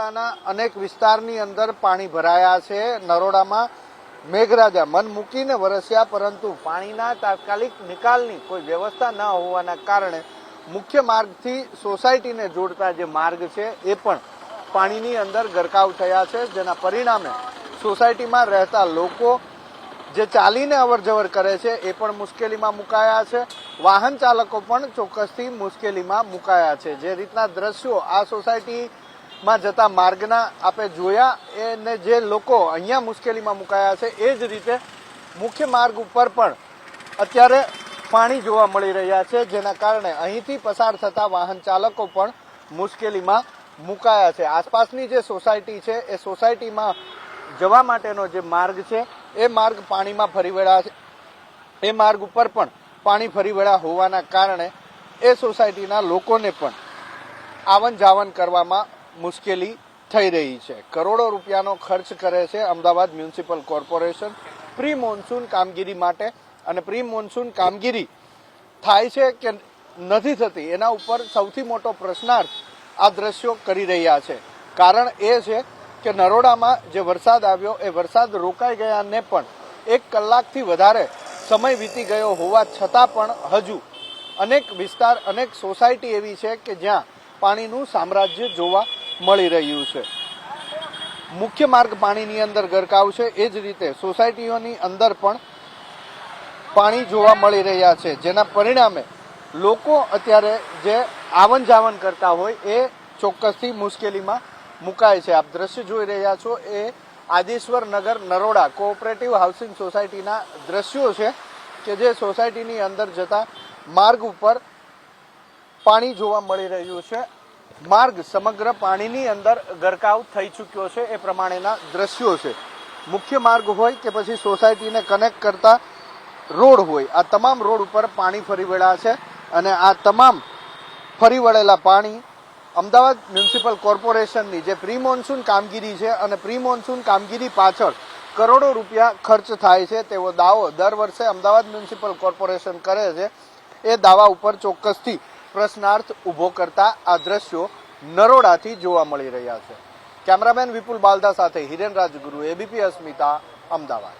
નરોડાના અનેક વિસ્તારની અંદર પાણી ભરાયા છે. નરોડામાં મેઘરાજા મન મૂકીને વરસ્યા, પરંતુ પાણીના તાત્કાલિક નિકાલની કોઈ વ્યવસ્થા ન હોવાના કારણે મુખ્ય માર્ગથી સોસાયટીને જોડતા જે માર્ગ છે એ પણ પાણીની અંદર ગરકાવ થયા છે, જેના પરિણામે સોસાયટીમાં રહેતા લોકો જે ચાલીને અવરજવર કરે છે એ પણ મુશ્કેલીમાં મુકાયા છે. વાહન ચાલકો પણ ચોક્કસથી મુશ્કેલીમાં મુકાયા છે. જે રીતના દ્રશ્યો આ સોસાયટીમાં જતા માર્ગના આપે જોયા, એને જે લોકો અહીંયા મુશ્કેલીમાં મુકાયા છે, એ જ રીતે મુખ્ય માર્ગ ઉપર પણ અત્યારે પાણી જોવા મળી રહ્યા છે, જેના કારણે અહીંથી પસાર થતા વાહન ચાલકો પણ મુશ્કેલીમાં મુકાયા છે. આસપાસની જે સોસાયટી છે, એ સોસાયટીમાં જવા માટેનો જે માર્ગ છે, એ માર્ગ પાણીમાં ફરી વળ્યા છે. એ માર્ગ ઉપર પણ પાણી ફરી વળ્યા હોવાના કારણે એ સોસાયટીના લોકોને પણ આવન જાવન કરવામાં મુશ્કેલી થઈ રહી છે. કરોડો રૂપિયાનો ખર્ચ કરે છે Ahmedabad municipal corporation. Pre monsoon કામગીરી માટે અને પ્રી મોન્સૂન કામગીરી થાય છે કે નથી થતી, એના ઉપર સૌથી મોટો પ્રશ્નાર્થ આ દ્રશ્યો કરી રહ્યા છે. કારણ એ છે કે નરોડામાં જે વરસાદ આવ્યો, એ વરસાદ રોકાઈ ગયાને પણ એક કલાકથી વધારે સમય વીતી ગયો હોવા છતાં પણ હજુ અનેક વિસ્તાર, અનેક સોસાયટી એવી છે કે જ્યાં પાણીનું સામ્રાજ્ય જોવા મળી રહ્યું છે. મુખ્ય માર્ગ પાણીની અંદર ગરકાવ છે. એ જ રીતે સોસાયટીઓની અંદર પણ પાણી જોવા મળી રહ્યા છે. જેના પરિણામે લોકો અત્યારે જે આવન જાવન કરતા હોય એ ચોક્કસથી મુશ્કેલીમાં મુકાય છે. આપ દ્રશ્ય જોઈ રહ્યા છો, એ આદેશ્વર નગર નરોડા કોઓપરેટિવ હાઉસિંગ સોસાયટીના દ્રશ્યો છે કે જે સોસાયટીની અંદર જતા માર્ગ ઉપર પાણી જોવા મળી રહ્યું છે. માર્ગ સમગ્ર પાણીની અંદર ગરકાવ થઈ ચૂક્યો છે. એ પ્રમાણેના દ્રશ્યો છે. મુખ્ય માર્ગ હોય કે પછી સોસાયટીને કનેક્ટ કરતા રોડ હોય, આ તમામ રોડ ઉપર પાણી ફરી વળ્યા છે અને આ તમામ ફરી વળેલા પાણી અમદાવાદ મ્યુનિસિપલ કોર્પોરેશનની જે પ્રી મોન્સૂન કામગીરી છે અને પ્રી મોન્સૂન કામગીરી પાછળ કરોડો રૂપિયા ખર્ચ થાય છે, તેવો દાવો દર વર્ષે અમદાવાદ મ્યુનિસિપલ કોર્પોરેશન કરે છે. એ દાવા ઉપર ચોક્કસથી પ્રશ્નાર્થ ઊભો કરતા આ દ્રશ્યો નરોડાથી જોવા મળી રહ્યા છે. કેમેરામેન વિપુલ બાલદા સાથે હિરેન રાજગુરુ એબીપી અસ્મિતા, અમદાવાદ.